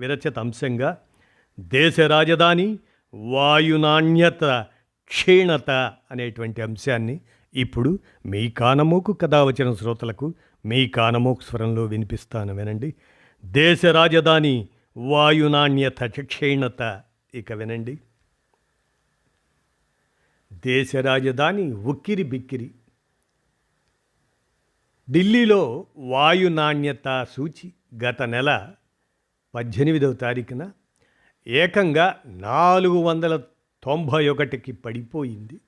విరచిత అంశంగా దేశ రాజధాని వాయునాణ్యత క్షీణత అనేటువంటి అంశాన్ని ఇప్పుడు మీ కానమోకు కథ వచ్చిన శ్రోతలకు మీ కానమోకు స్వరంలో వినిపిస్తాను వినండి. దేశ రాజధాని వాయునాణ్యత క్షీణత ఇక వినండి. దేశ రాజధాని ఉక్కిరి బిక్కిరి. ఢిల్లీలో వాయు నాణ్యత సూచి గత నెల పద్దెనిమిదవ తారీఖున ఏకంగా నాలుగు వందల తొంభై ఒకటికి పడిపోయింది.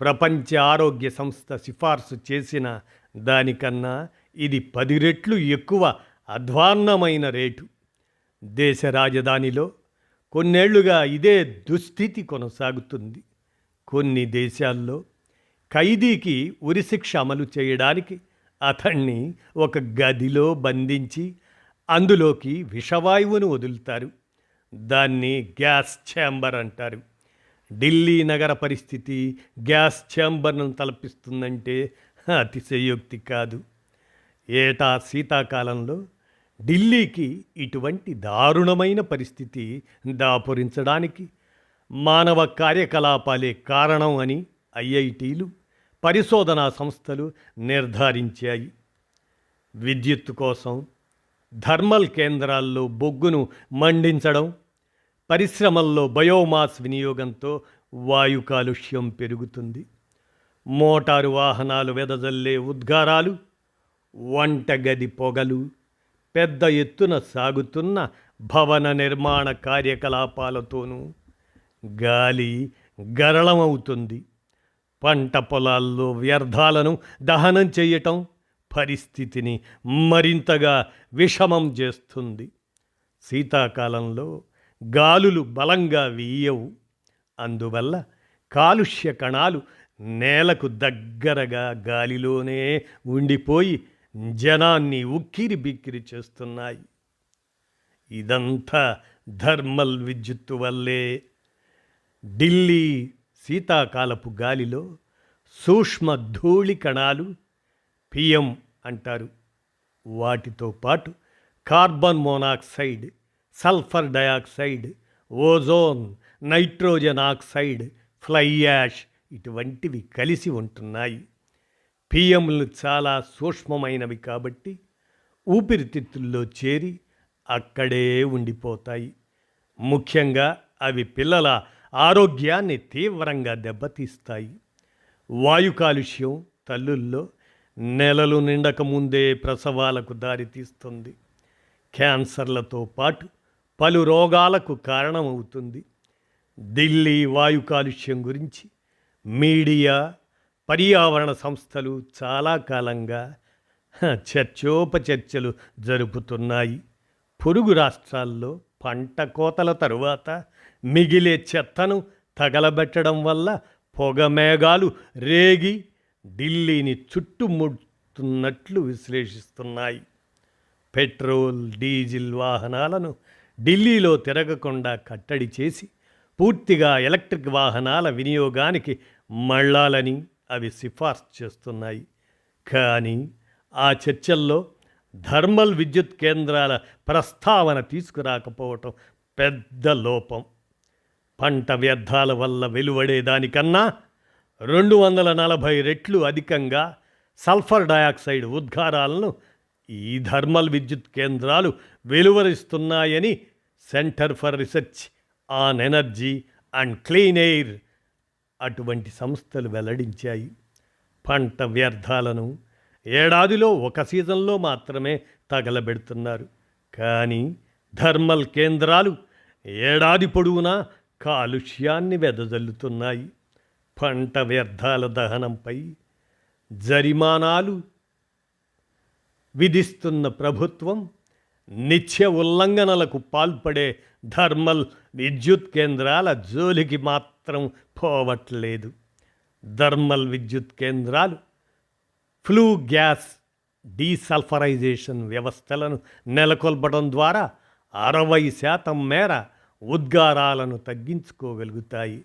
ప్రపంచ ఆరోగ్య సంస్థ సిఫార్సు చేసిన దానికన్నా ఇది పది రెట్లు ఎక్కువ అధ్వాన్నమైన రేటు. దేశ రాజధానిలో కొన్నేళ్ళుగా ఇదే దుస్థితి కొనసాగుతుంది. కొన్ని దేశాల్లో ఖైదీకి ఉరిశిక్ష అమలు చేయడానికి అతన్ని ఒక గదిలో బంధించి అందులోకి విషవాయువును వదులుతారు. దాన్ని గ్యాస్ ఛాంబర్ అంటారు. ఢిల్లీ నగర పరిస్థితి గ్యాస్ ఛాంబర్ను తలపిస్తుందంటే అతిశయోక్తి కాదు. ఏటా శీతాకాలంలో ఢిల్లీకి ఇటువంటి దారుణమైన పరిస్థితి దాపురించడానికి మానవ కార్యకలాపాలే కారణం అని ఐఐటీలు పరిశోధనా సంస్థలు నిర్ధారించాయి. విద్యుత్తు కోసం థర్మల్ కేంద్రాల్లో బొగ్గును మండించడం పరిశ్రమల్లో బయోమాస్ వినియోగంతో వాయు కాలుష్యం పెరుగుతుంది. మోటారు వాహనాలు వెదజల్లే ఉద్గారాలు వంటగది పొగలు పెద్ద ఎత్తున సాగుతున్న భవన నిర్మాణ కార్యకలాపాలతోనూ గాలి గరళమవుతుంది. పంట పొలాల్లో వ్యర్థాలను దహనం చేయటం పరిస్థితిని మరింతగా విషమం చేస్తుంది. శీతాకాలంలో గాలులు బలంగా వీయవు. అందువల్ల కాలుష్య కణాలు నేలకు దగ్గరగా గాలిలోనే ఉండిపోయి జనాన్ని ఉక్కిరి బిక్కిరి చేస్తున్నాయి. ఇదంతా థర్మల్ విద్యుత్తు వల్లే. ఢిల్లీ శీతాకాలపు గాలిలో సూక్ష్మ ధూళి కణాలు పిఎం అంటారు. వాటితో పాటు carbon monoxide sulphur dioxide ozone nitrogen oxide fly ash ఇటువంటివి కలిసి ఉంటున్నాయి. పిఎంలు చాలా సూక్ష్మమైనవి కాబట్టి ఊపిరితిత్తుల్లో చేరి అక్కడే ఉండిపోతాయి. ముఖ్యంగా అవి పిల్లల ఆరోగ్యాన్ని తీవ్రంగా దెబ్బతీస్తాయి. వాయు కాలుష్యం తల్లుల్లో నెలలు నిండక ముందే ప్రసవాలకు దారితీస్తుంది క్యాన్సర్లతో పాటు పలు రోగాలకు కారణమవుతుంది. ఢిల్లీ వాయు కాలుష్యం గురించి మీడియా పర్యావరణ సంస్థలు చాలా కాలంగా చర్చోపచర్చలు జరుపుతున్నాయి. పొరుగు రాష్ట్రాల్లో పంట కోతల తరువాత మిగిలే చెత్తను తగలబెట్టడం వల్ల పొగ మేఘాలు రేగి ఢిల్లీని చుట్టుముడుతున్నట్లు విశ్లేషిస్తున్నాయి. పెట్రోల్ డీజిల్ వాహనాలను ఢిల్లీలో తిరగకుండా కట్టడి చేసి పూర్తిగా ఎలక్ట్రిక్ వాహనాల వినియోగానికి మళ్ళాలని అవి సిఫార్సు చేస్తున్నాయి. కానీ ఆ చర్చల్లో థర్మల్ విద్యుత్ కేంద్రాల ప్రస్తావన తీసుకురాకపోవటం పెద్ద లోపం. పంట వ్యర్థాల వల్ల వెలువడే దానికన్నా రెండు వందల నలభై రెట్లు అధికంగా సల్ఫర్ డయాక్సైడ్ ఉద్గారాలను ఈ థర్మల్ విద్యుత్ కేంద్రాలు వెలువరిస్తున్నాయని centre for research on energy and clean air అటువంటి సంస్థలు వెల్లడించాయి. పంట వ్యర్థాలను ఏడాదిలో ఒక సీజన్లో మాత్రమే తగలబెడుతున్నారు. కానీ థర్మల్ కేంద్రాలు ఏడాది పొడవునా కాలుష్యాన్ని వెదజల్లుతున్నాయి. పంట వ్యర్థాల దహనంపై జరిమానాలు విధిస్తున్న ప్రభుత్వం నిత్య ఉల్లంఘనలకు పాల్పడే థర్మల్ విద్యుత్ కేంద్రాల జోలికి మాత్రం పోవట్లేదు. థర్మల్ విద్యుత్ కేంద్రాలు ఫ్లూ గ్యాస్ డీసల్ఫరైజేషన్ వ్యవస్థలను నెలకొల్పడం ద్వారా అరవై శాతం మేర ఉద్గారాలను తగ్గించుకోగలుగుతాయి.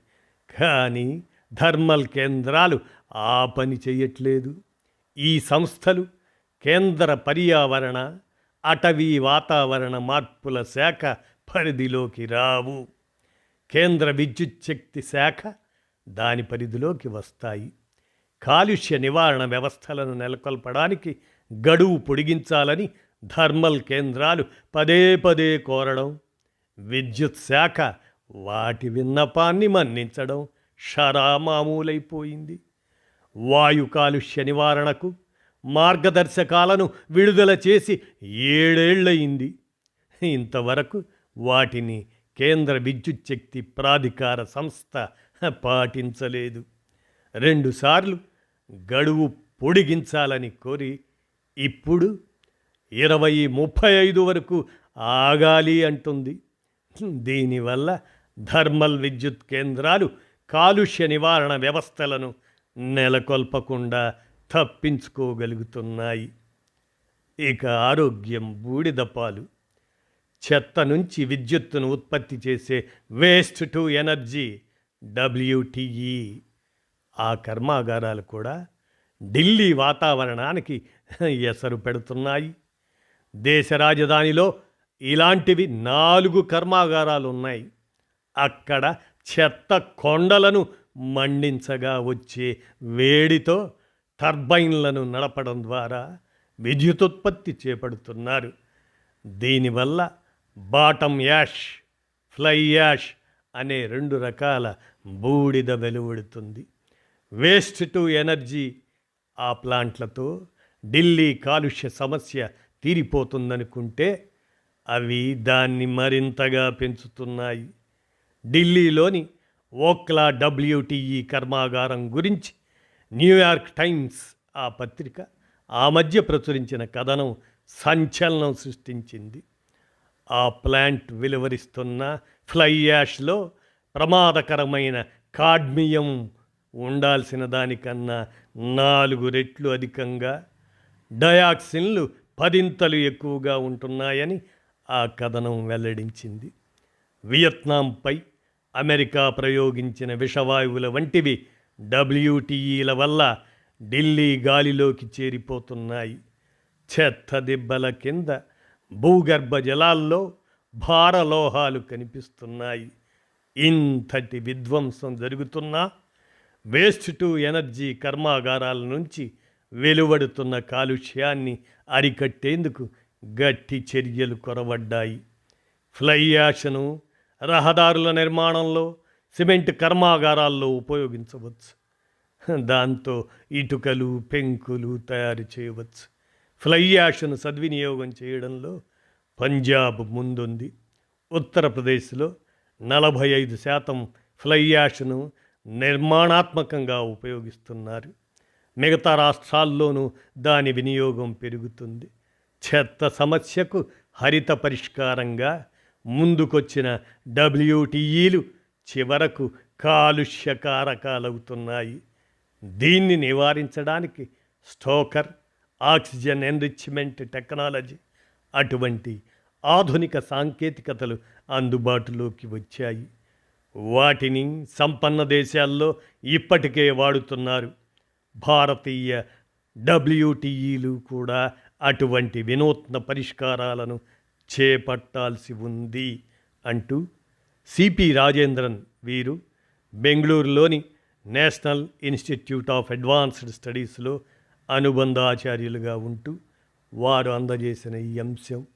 కానీ థర్మల్ కేంద్రాలు ఆ పని చేయట్లేదు ఈ సంస్థలు కేంద్ర పర్యావరణ అటవీ వాతావరణ మార్పుల శాఖ పరిధిలోకి రావు. కేంద్ర విద్యుత్ శక్తి శాఖ దాని పరిధిలోకి వస్తాయి. కాలుష్య నివారణ వ్యవస్థలను నెలకొల్పడానికి గడువు పొడిగించాలని థర్మల్ కేంద్రాలు పదే పదే కోరడం విద్యుత్ శాఖ వాటి విన్నపాన్ని మన్నించడం షరామామూలైపోయింది వాయు కాలుష్య నివారణకు మార్గదర్శకాలను విడుదల చేసి ఏడేళ్ళయింది. ఇంతవరకు వాటిని కేంద్ర విద్యుత్ శక్తి ప్రాధికార సంస్థ పాటించలేదు. రెండుసార్లు గడువు పొడిగించాలని కోరి ఇప్పుడు ఇరవై ముప్పై ఐదు వరకు ఆగాలి అంటుంది. దీనివల్ల థర్మల్ విద్యుత్ కేంద్రాలు కాలుష్య నివారణ వ్యవస్థలను నెలకొల్పకుండా తప్పించుకోగలుగుతున్నాయి. ఇక ఆరోగ్యం బూడిదపాలు. చెత్త నుంచి విద్యుత్తును ఉత్పత్తి చేసే వేస్ట్ టు ఎనర్జీ డబ్ల్యూటీఈ ఆ కర్మాగారాలు కూడా ఢిల్లీ వాతావరణానికి ఎసరు పెడుతున్నాయి. దేశ రాజధానిలో ఇలాంటివి నాలుగు కర్మాగారాలు ఉన్నాయి. అక్కడ చెత్త కొండలను మండించగా వచ్చే వేడితో టర్బైన్లను నడపడం ద్వారా విద్యుతుత్పత్తి చేపడుతున్నారు. దీనివల్ల బాటమ్ యాష్ ఫ్లై యాష్ అనే రెండు రకాల బూడిద వెలువడుతుంది. వేస్ట్ టు ఎనర్జీ ఆ ప్లాంట్లతో ఢిల్లీ కాలుష్య సమస్య తీరిపోతుందనుకుంటే అవి దాన్ని మరింతగా పెంచుతున్నాయి. ఢిల్లీలోని ఓక్లా డబ్ల్యూటీఈ కర్మాగారం గురించి న్యూయార్క్ టైమ్స్ ఆ పత్రిక ఆ మధ్య ప్రచురించిన కథనం సంచలనం సృష్టించింది. ఆ ప్లాంట్ వెలువరిస్తున్న ఫ్లై యాష్లో ప్రమాదకరమైన కాడ్మియం ఉండాల్సిన దానికన్నా నాలుగు రెట్లు అధికంగా డయాక్సిన్లు పదింతలు ఎక్కువగా ఉంటున్నాయని ఆ కథనం వెల్లడించింది. వియత్నాంపై అమెరికా ప్రయోగించిన విషవాయువుల వంటివి డబ్ల్యూటీఈల వల్ల ఢిల్లీ గాలిలోకి చేరిపోతున్నాయి. చెత్త దిబ్బల కింద భూగర్భ జలాల్లో భారలోహాలు కనిపిస్తున్నాయి. ఇంతటి విధ్వంసం జరుగుతున్నా వేస్ట్ టు ఎనర్జీ కర్మాగారాల నుంచి వెలువడుతున్న కాలుష్యాన్ని అరికట్టేందుకు గట్టి చర్యలు కొరవడ్డాయి. ఫ్లై యాష్ను రహదారుల నిర్మాణంలో సిమెంట్ కర్మాగారాల్లో ఉపయోగించవచ్చు. దాంతో ఇటుకలు పెంకులు తయారు చేయవచ్చు. ఫ్లై యాష్ను సద్వినియోగం చేయడంలో పంజాబ్ ముందుంది. ఉత్తరప్రదేశ్లో నలభై ఐదు శాతం ఫ్లై యాష్ను నిర్మాణాత్మకంగా ఉపయోగిస్తున్నారు. మిగతా రాష్ట్రాల్లోనూ దాని వినియోగం పెరుగుతుంది. చెత్త సమస్యకు హరిత పరిష్కారంగా ముందుకొచ్చిన డబ్ల్యూటీఈలు చివరకు కాలుష్యకారకాలవుతున్నాయి. దీన్ని నివారించడానికి స్టోకర్ ఆక్సిజన్ ఎన్రిచ్మెంట్ టెక్నాలజీ అటువంటి ఆధునిక సాంకేతికతలు అందుబాటులోకి వచ్చాయి. వాటిని సంపన్న దేశాల్లో ఇప్పటికే వాడుతున్నారు. భారతీయ డబ్ల్యూటీఈలు కూడా అటువంటి వినూత్న పరిష్కారాలను చేపట్టాల్సి ఉంది అంటూ సిపి రాజేంద్రన్ వీరు బెంగళూరులోని నేషనల్ ఇన్స్టిట్యూట్ ఆఫ్ అడ్వాన్స్డ్ స్టడీస్లో అనుబంధాచార్యులుగా ఉంటూ వారు అందజేసిన ఈ అంశం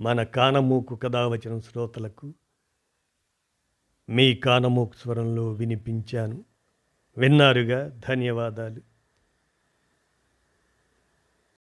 మన కానమూకు కథావచన శ్రోతలకు మీ కానమూకు స్వరంలో వినిపించాను. విన్నారుగా? ధన్యవాదాలు.